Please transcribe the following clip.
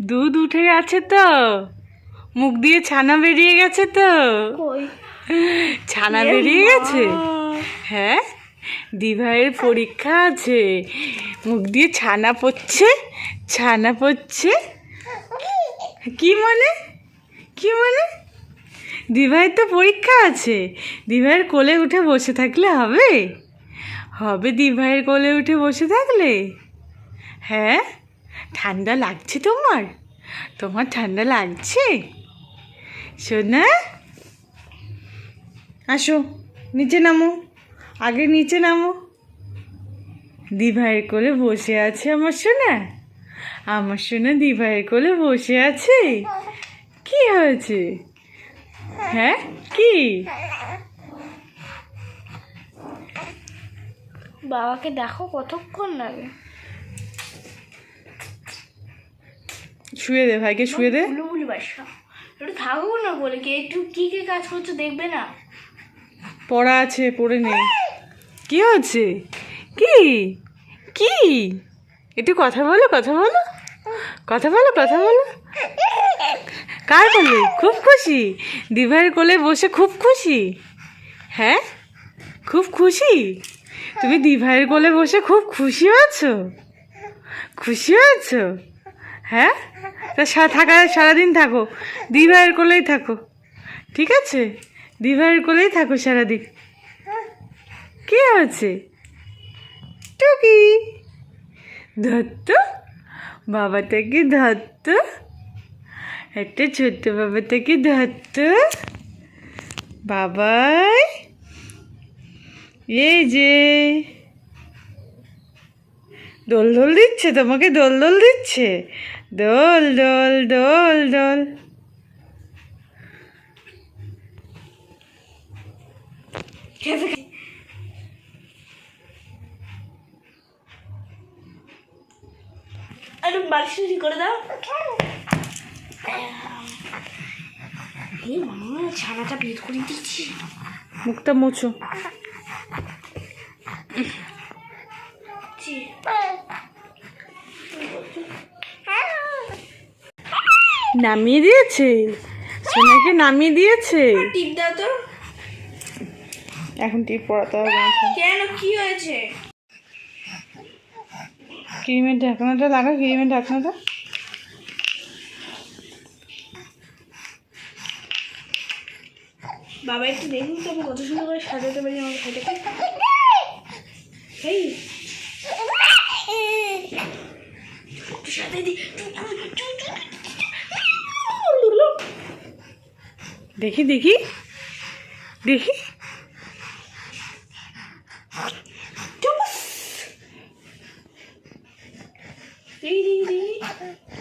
দুধ উঠে গেছে তো। মুখ দিয়ে ছানা বেরিয়ে গেছে তো। ছানা বেরিয়ে গেছে? হ্যাঁ? দিভাইয়ের পরীক্ষা আছে। মুখ দিয়ে ছানা পড়ছে ছানা পড়ছে। কি মানে? কি মানে? দিভাইয়ের তো পরীক্ষা আছে। দিভাইয়ের কোলে উঠে বসে থাকলে হবে? হবে দিভাইয়ের কোলে উঠে বসে থাকলে? হ্যাঁ? ঠান্ডা লাগছে তোমার? তোমার ঠান্ডা লাগছে? শোনা আসো, নিচে নামো। আগে নিচে নামো। দিভাইয়ের কোলে বসে আছে আমার সোনা। আমার সোনা দিভাইয়ের কোলে বসে আছে। কি হয়েছে? হ্যাঁ? কি? বাবাকে দেখো কতক্ষণ লাগে। শুয়ে দে ভাইকে শুয়ে দে। বুলুবুলি বাসা। একটু থাকব না বলে কি? একটু কি কি কাজ করছ দেখবে না? পড়া আছে পড়ে নেই কি হচ্ছে কি? কি? একটু কথা বলো কথা বলো। কথা বলো কথা বলো। কার কোলে খুব খুশি। দিভাইয়ের কোলে বসে খুব খুশি। হ্যাঁ? খুব খুশি? তুমি দিভাইয়ের কোলে বসে খুব খুশি আছো? খুশি আছো? হ্যাঁ? তা থাকা, সারাদিন থাকো। দিভাইয়ের কোলেই থাকো। ঠিক আছে? দিভাইয়ের কোলেই থাকো সারাদিন। কে আছে টুকি। ধরত বাবাটাকে ধরত একটা ছোট্ট বাবাটাকে ধরত বাবাই। এই যে। দোল দোল দিচ্ছে, তোমাকে দোল দোল দিচ্ছে? দোল দোল দোল দোল। আরে বালিশ করে দাও। এই ছানাটা বের করে দিচ্ছি। মুখটা মুছো। নামিয়ে দিয়েছে? সোনাকে নামিয়ে দিয়েছে? টিপ দাও তো। এখন টিপ পড়াতে হবে। কেন? কি হয়েছে? ক্রিমের ঢাকনাটা লাগা ক্রিমের ঢাকনাটা। বাবা একটু দেখুন তো কত সুন্দর করে সাজাতে পারি আমার খাইটাকে এই দিই। দেখি দেখি দেখি দেখি দেখি দেখি